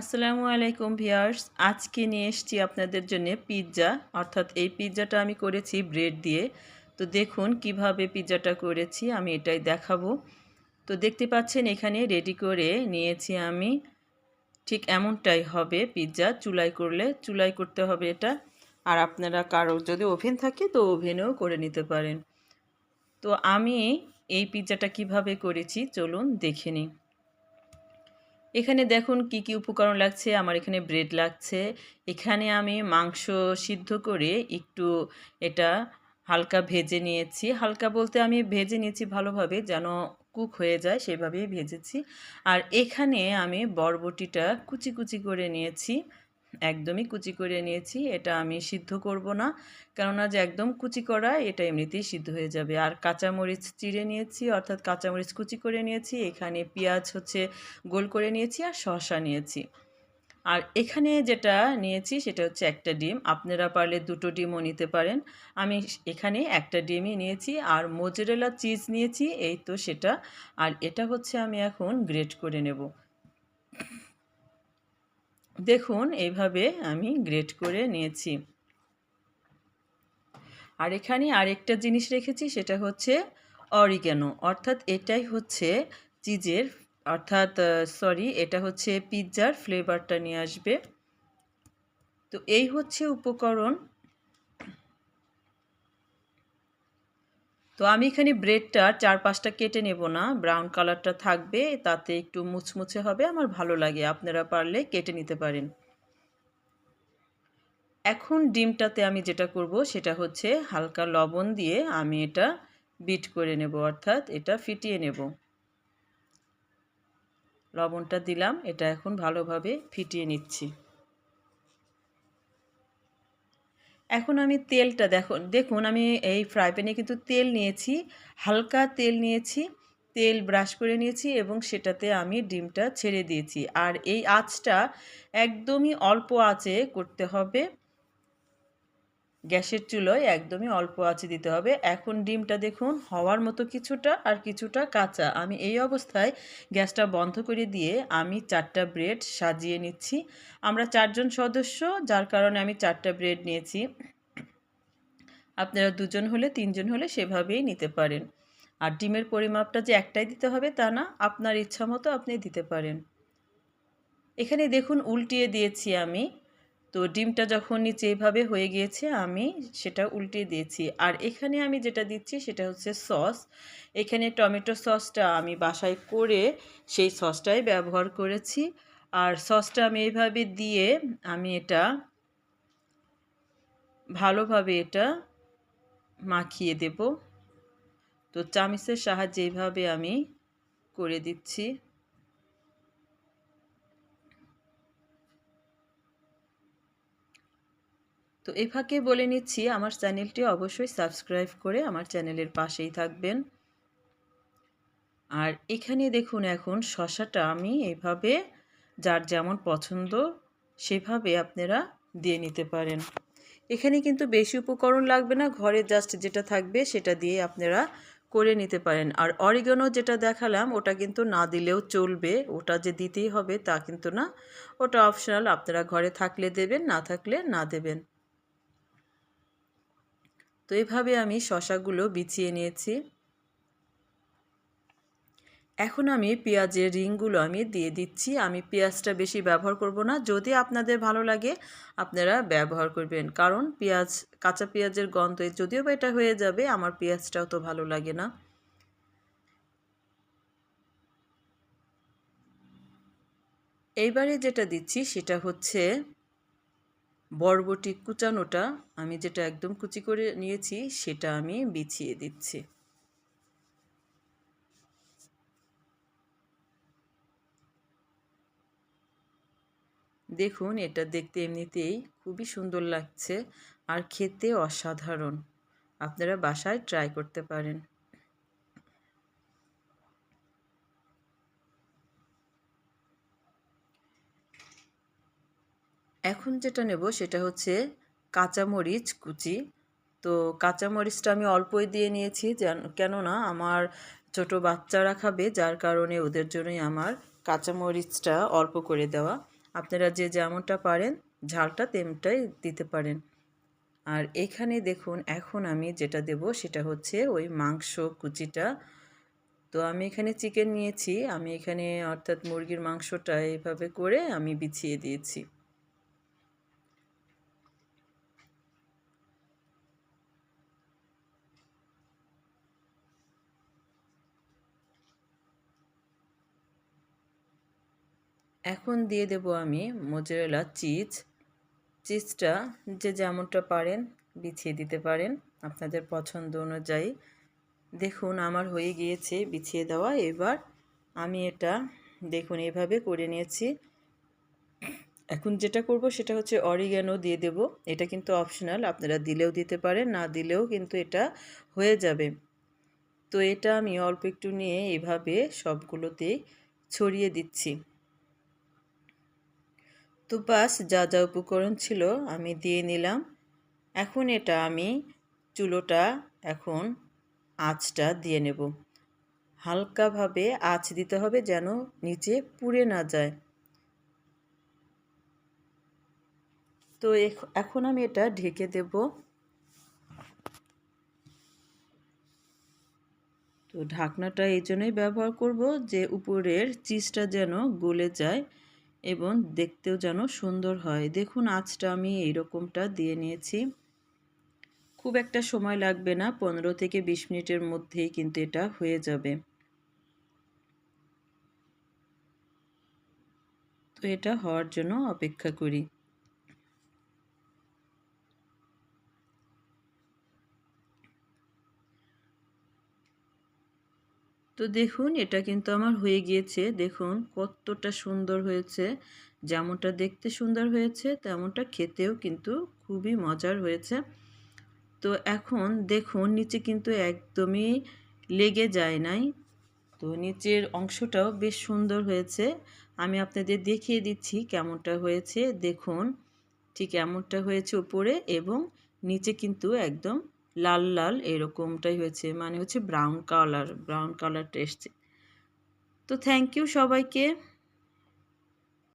আসসালামু আলাইকুম ভিয়ার্স আজকে নিয়ে এসেছি আপনাদের জন্য পিৎজা। অর্থাৎ এই পিৎজাটা আমি করেছি ব্রেড দিয়ে। তো দেখুন কীভাবে পিৎজাটা করেছি, আমি এটাই দেখাবো। তো দেখতে পাচ্ছেন এখানে রেডি করে নিয়েছি আমি। ঠিক এমনটাই হবে পিৎজা চুলাই করলে চুলাই করতে হবে এটা। আর আপনারা কারও যদি ওভেন থাকে তো ওভেনেও করে নিতে পারেন। তো আমি এই পিৎজাটা কীভাবে করেছি, চলুন দেখে নিই। এখানে দেখুন কি কি উপকরণ লাগছে, আমার এখানে ব্রেড লাগছে। এখানে আমি মাংস সিদ্ধ করে একটু এটা হালকা ভেজে নিয়েছি। হালকা বলতে আমি ভেজে নিয়েছি ভালোভাবে, যেন কুক হয়ে যায়, সেভাবেই ভেজেছি। আর এখানে আমি বরবটিটা কুচি কুচি করে নিয়েছি। একদমই কুচি করে নিয়েছি, এটা আমি সিদ্ধ করব না। কেননা যে একদম কুচি করা, এটা এমনিতেই সিদ্ধ হয়ে যাবে। আর কাঁচামরিচ চিড়ে নিয়েছি, অর্থাৎ কাঁচামরিচ কুচি করে নিয়েছি, এখানে পেঁয়াজ হচ্ছে গোল করে নিয়েছি আর শসা নিয়েছি। আর এখানে যেটা নিয়েছি, সেটা হচ্ছে একটা ডিম। আপনারা পারলে দুটো ডিমও নিতে পারেন। আমি এখানে একটা ডিমই নিয়েছি আর মোজেরেলা চিজ নিয়েছি, এই তো সেটা। আর এটা হচ্ছে আমি এখন গ্রেট করে নেব। দেখুন এইভাবে আমি গ্রেট করে নিয়েছি। আর এখানে আরেকটা জিনিস রেখেছি, সেটা হচ্ছে অরিগ্যানো অর্থাৎ এটাই হচ্ছে চিজের অর্থাৎ সরি এটা হচ্ছে পিৎজার ফ্লেভারটা নিয়ে আসবে। তো এই হচ্ছে উপকরণ। তো আমি এখানে ব্রেডটা চার পাঁচটা কেটে নেব না ব্রাউন কালারটা থাকবে, তাতে একটু মুচমুচে হবে, আমার ভালো লাগে, আপনারা পারলে কেটে নিতে পারেন। এখন ডিমটাতে আমি যেটা করব, সেটা হচ্ছে হালকা লবণ দিয়ে আমি এটা বিট করে নেব, অর্থাৎ এটা ফিটিয়ে নেব। লবণটা দিলাম, এটা এখন ভালোভাবে ফিটিয়ে নিচ্ছি। এখন আমি তেলটা দেখো, দেখুন আমি এই ফ্রাই প্যানে কিন্তু তেল নিয়েছি, হালকা তেল নিয়েছি, তেল ব্রাশ করে নিয়েছি এবং সেটাতে আমি ডিমটা ছেড়ে দিয়েছি। আর এই আঁচটা একদমই অল্প আঁচে করতে হবে। গ্যাসের চুলোয় একদমই অল্প আঁচে দিতে হবে। এখন ডিমটা দেখুন, হওয়ার মতো কিছুটা আর কিছুটা কাঁচা। আমি এই অবস্থায় গ্যাসটা বন্ধ করে দিয়ে আমি চারটা ব্রেড সাজিয়ে নিচ্ছি। আমরা চারজন সদস্য, যার কারণে আমি চারটা ব্রেড নিয়েছি। আপনারা দুজন হলে, তিনজন হলে সেভাবেই নিতে পারেন। আর ডিমের পরিমাপটা যে একটাই দিতে হবে তা না, আপনার ইচ্ছা মতো আপনি দিতে পারেন। এখানে দেখুন, উল্টিয়ে দিয়েছি আমি। তো ডিমটা যখন নিচে এইভাবে হয়ে গিয়েছে, আমি সেটা উল্টে দিয়েছি। আর এখানে আমি যেটা দিচ্ছি সেটা হচ্ছে সস। এখানে টমেটো সসটা আমি বাসায় করে সেই সসটাই ব্যবহার করেছি। আর সসটা আমি এইভাবে দিয়ে আমি এটা ভালোভাবে এটা মাখিয়ে দেব। তো চামিচের সাহায্যে এইভাবে আমি করে দিচ্ছি। তো এ ফাঁকে বলে নিচ্ছি, আমার চ্যানেলটি অবশ্যই সাবস্ক্রাইব করে আমার চ্যানেলের পাশেই থাকবেন। আর এখানে দেখুন এখন শশাটা আমি এভাবে, যার যেমন পছন্দ সেভাবে আপনারা দিয়ে নিতে পারেন। এখানে কিন্তু বেশি উপকরণ লাগবে না, ঘরে জাস্ট যেটা থাকবে সেটা দিয়ে আপনারা করে নিতে পারেন। আর অরিগানো যেটা দেখালাম, ওটা কিন্তু না দিলেও চলবে, ওটা যে দিতেই হবে তা কিন্তু না। ওটা অপশনাল আপনারা ঘরে থাকলে দেবেন, না থাকলে না দেবেন। তো এভাবে আমি শশাগুলো বিছিয়ে নিয়েছি। এখন আমি পেঁয়াজের রিংগুলো আমি দিয়ে দিচ্ছি। আমি পেঁয়াজটা বেশি ব্যবহার করব না। যদি আপনাদের ভালো লাগে, আপনারা ব্যবহার করবেন। কারণ পেঁয়াজ, কাঁচা পেঁয়াজের গন্ধ, যদিও বা এটা হয়ে যাবে, আমার পেঁয়াজটাও তো ভালো লাগে না। এইবারে যেটা দিচ্ছি, সেটা হচ্ছে বরবটি কুচানোটা আমি যেটা একদম কুচি করে নিয়েছি, সেটা আমি বিছিয়ে দিচ্ছি। দেখুন, এটা দেখতে এমনিতেই খুবই সুন্দর লাগছে আর খেতে অসাধারণ। আপনারা বাসায় ট্রাই করতে পারেন। এখন যেটা নেব সেটা হচ্ছে কাঁচামরিচ কুচি। তো কাঁচামরিচটা আমি অল্পই দিয়ে নিয়েছি কেননা আমার ছোট বাচ্চারা খাবে, যার কারণে ওদের জন্যই আমার কাঁচামরিচটা অল্প করে দেওয়া। আপনারা যে যেমনটা পারেন, ঝালটা তেমটাই দিতে পারেন। আর এখানে দেখুন, এখন আমি যেটা দেব সেটা হচ্ছে ওই মাংস কুচিটা। তো আমি এখানে চিকেন নিয়েছি, আমি এখানে অর্থাৎ মুরগির মাংসটা এভাবে করে আমি বিছিয়ে দিয়েছি। এখন দিয়ে দেব আমি মোজারেলা চিজ চিজটা যে যেমনটা পারেন বিছিয়ে দিতে পারেন আপনাদের পছন্দ অনুযায়ী। দেখুন, আমার হয়ে গিয়েছে বিছিয়ে দেওয়া। এবার আমি এটা দেখুন, এভাবে করে নিয়েছি। এখন যেটা করব সেটা হচ্ছে অরিগ্যানো দিয়ে দেব। এটা কিন্তু অপশনাল আপনারা দিলেও দিতে পারেন, না দিলেও কিন্তু এটা হয়ে যাবে। তো এটা আমি অল্প একটু নিয়ে এভাবে সবগুলোতেই ছড়িয়ে দিচ্ছি। তো বাস যা যা উপকরণ ছিল আমি দিয়ে নিলাম। এখন এটা আমি চুলোটা এখন আঁচটা দিয়ে নেব। হালকাভাবে আঁচ দিতে হবে যেন নিচে পুড়ে না যায়। তো এখন আমি এটা ঢেকে দেব। তো ঢাকনাটা এই জন্যই ব্যবহার করব যে উপরের চিজটা যেন গলে যায়। এবং দেখতেও যেন সুন্দর হয়। দেখুন, আঁচটা আমি এইরকমটা দিয়ে নিয়েছি। খুব একটা সময় লাগবে না, পনেরো থেকে বিশ মিনিটের মধ্যেই কিন্তু এটা হয়ে যাবে। তো এটা হওয়ার জন্য অপেক্ষা করি। তো দেখুন, এটা কিন্তু আমার হয়ে গিয়েছে। দেখুন, কতটা সুন্দর হয়েছে। যেমনটা দেখতে সুন্দর হয়েছে, তেমনটা খেতেও কিন্তু খুবই মজার হয়েছে। তো এখন দেখুন, নিচে কিন্তু একদমই লেগে যায় নাই। তো নিচের অংশটাও বেশ সুন্দর হয়েছে। আমি আপনাদের দেখিয়ে দিচ্ছি কেমনটা হয়েছে। দেখুন, ঠিক এমনটা হয়েছে উপরে এবং নিচে কিন্তু একদম লাল লাল এরকমটাই হয়েছে। মানে হচ্ছে ব্রাউন কালার ব্রাউন কালারটা এসছে তো থ্যাংক ইউ সবাইকে।